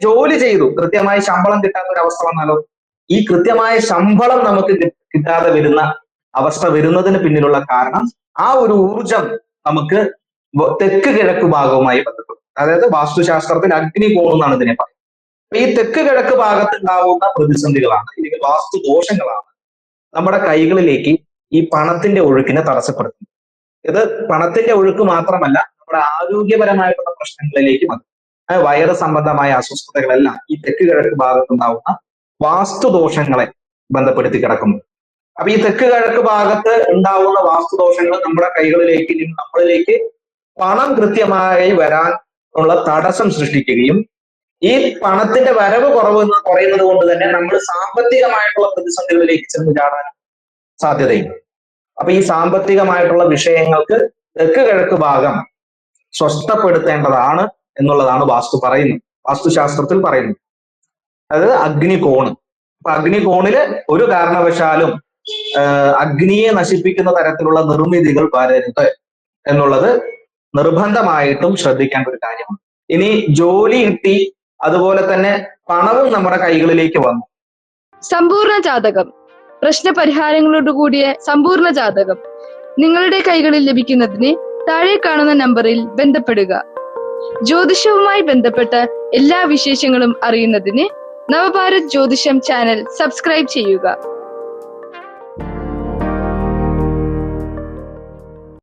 ജോലി ചെയ്തു. കൃത്യമായി ശമ്പളം കിട്ടാത്ത ഒരു അവസ്ഥ വന്നാലോ? ഈ കൃത്യമായ ശമ്പളം നമുക്ക് കിട്ടാതെ വരുന്ന അവസ്ഥ വരുന്നതിന് പിന്നിലുള്ള കാരണം ആ ഒരു ഊർജം നമുക്ക് തെക്ക് കിഴക്ക് ഭാഗവുമായി ബന്ധപ്പെടും. അതായത് വാസ്തുശാസ്ത്രത്തിൽ അഗ്നി കോണെന്നാണ് ഇതിനെ പറയുന്നത്. ഈ തെക്ക് കിഴക്ക് ഭാഗത്ത് ഉണ്ടാവുന്ന പ്രതിസന്ധികളാണ് അല്ലെങ്കിൽ വാസ്തു ദോഷങ്ങളാണ് നമ്മുടെ കൈകളിലേക്ക് ഈ പണത്തിന്റെ ഒഴുക്കിനെ തടസ്സപ്പെടുത്തുന്നത്. ഇത് പണത്തിന്റെ ഒഴുക്ക് മാത്രമല്ല നമ്മുടെ ആരോഗ്യപരമായിട്ടുള്ള പ്രശ്നങ്ങളിലേക്ക് മതി വയറ് സംബന്ധമായ അസ്വസ്ഥതകളെല്ലാം ഈ തെക്ക് കിഴക്ക് ഭാഗത്തുണ്ടാവുന്ന വാസ്തുദോഷങ്ങളെ ബന്ധപ്പെടുത്തി കിടക്കുന്നു. അപ്പൊ ഈ തെക്ക് കിഴക്ക് ഭാഗത്ത് ഉണ്ടാവുന്ന വാസ്തുദോഷങ്ങൾ നമ്മുടെ കൈകളിലേക്ക് നമ്മളിലേക്ക് പണം കൃത്യമായി വരാൻ ഉള്ള തടസ്സം സൃഷ്ടിക്കുകയും ഈ പണത്തിന്റെ വരവ് കുറവ് കുറയുന്നത് കൊണ്ട് തന്നെ നമ്മൾ സാമ്പത്തികമായിട്ടുള്ള പ്രതിസന്ധികളിലേക്ക് ചെന്ന് ചാടാൻ സാധ്യതയുണ്ട്. അപ്പൊ ഈ സാമ്പത്തികമായിട്ടുള്ള വിഷയങ്ങൾക്ക് തെക്ക് കിഴക്ക് ഭാഗം സ്വസ്ഥപ്പെടുത്തേണ്ടതാണ്. എന്നുള്ളതാണ് വാസ്തു പറയുന്നത്. വാസ്തുശാസ്ത്രത്തിൽ പറയുന്നത്. അതായത് അഗ്നികോണ് അപ്പൊ അഗ്നികോണിൽ ഒരു കാരണവശാലും അഗ്നിയെ നശിപ്പിക്കുന്ന തരത്തിലുള്ള നിർമ്മിതികൾ വരരുത് എന്നുള്ളത് നിർബന്ധമായിട്ടും ശ്രദ്ധിക്കേണ്ട ഒരു കാര്യമാണ്. ഇനി ജോലി കിട്ടി അതുപോലെ തന്നെ പണവും നമ്മുടെ കൈകളിലേക്ക് വന്നു. സമ്പൂർണ ജാതകം. പ്രശ്നപരിഹാരങ്ങളോട് കൂടിയ സമ്പൂർണ ജാതകം. നിങ്ങളുടെ കൈകളിൽ ലഭിക്കുന്നതിന് താഴെ കാണുന്ന നമ്പറിൽ ബന്ധപ്പെടുക. ജ്യോതിഷവുമായി ബന്ധപ്പെട്ട എല്ലാ വിശേഷങ്ങളും അറിയുന്നതിന് നവഭാരത് ജ്യോതിഷം ചാനൽ സബ്സ്ക്രൈബ് ചെയ്യുക.